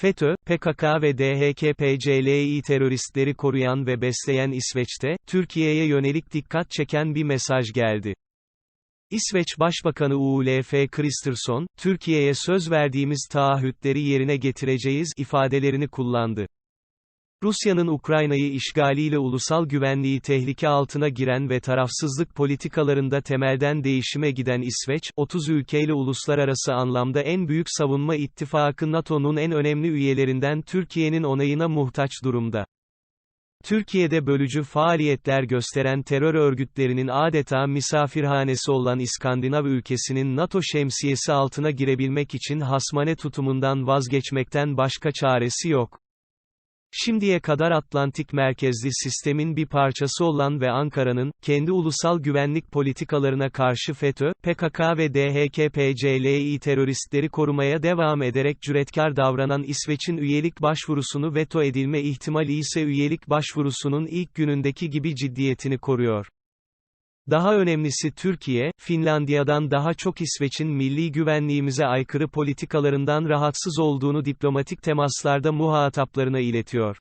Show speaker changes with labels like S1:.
S1: FETÖ, PKK ve DHKPCLİ teröristleri koruyan ve besleyen İsveç'te, Türkiye'ye yönelik dikkat çeken bir mesaj geldi. İsveç Başbakanı Ulf Kristersson, Türkiye'ye söz verdiğimiz taahhütleri yerine getireceğiz ifadelerini kullandı. Rusya'nın Ukrayna'yı işgaliyle ulusal güvenliği tehlike altına giren ve tarafsızlık politikalarında temelden değişime giden İsveç, 30 ülkeyle uluslararası anlamda en büyük savunma ittifakı NATO'nun en önemli üyelerinden Türkiye'nin onayına muhtaç durumda. Türkiye'de bölücü faaliyetler gösteren terör örgütlerinin adeta misafirhanesi olan İskandinav ülkesinin NATO şemsiyesi altına girebilmek için hasmane tutumundan vazgeçmekten başka çaresi yok. Şimdiye kadar Atlantik merkezli sistemin bir parçası olan ve Ankara'nın, kendi ulusal güvenlik politikalarına karşı FETÖ, PKK ve DHKPCLİ teröristleri korumaya devam ederek cüretkar davranan İsveç'in üyelik başvurusunu veto edilme ihtimali ise üyelik başvurusunun ilk günündeki gibi ciddiyetini koruyor. Daha önemlisi Türkiye, Finlandiya'dan daha çok İsveç'in milli güvenliğimize aykırı politikalarından rahatsız olduğunu diplomatik temaslarda muhataplarına iletiyor.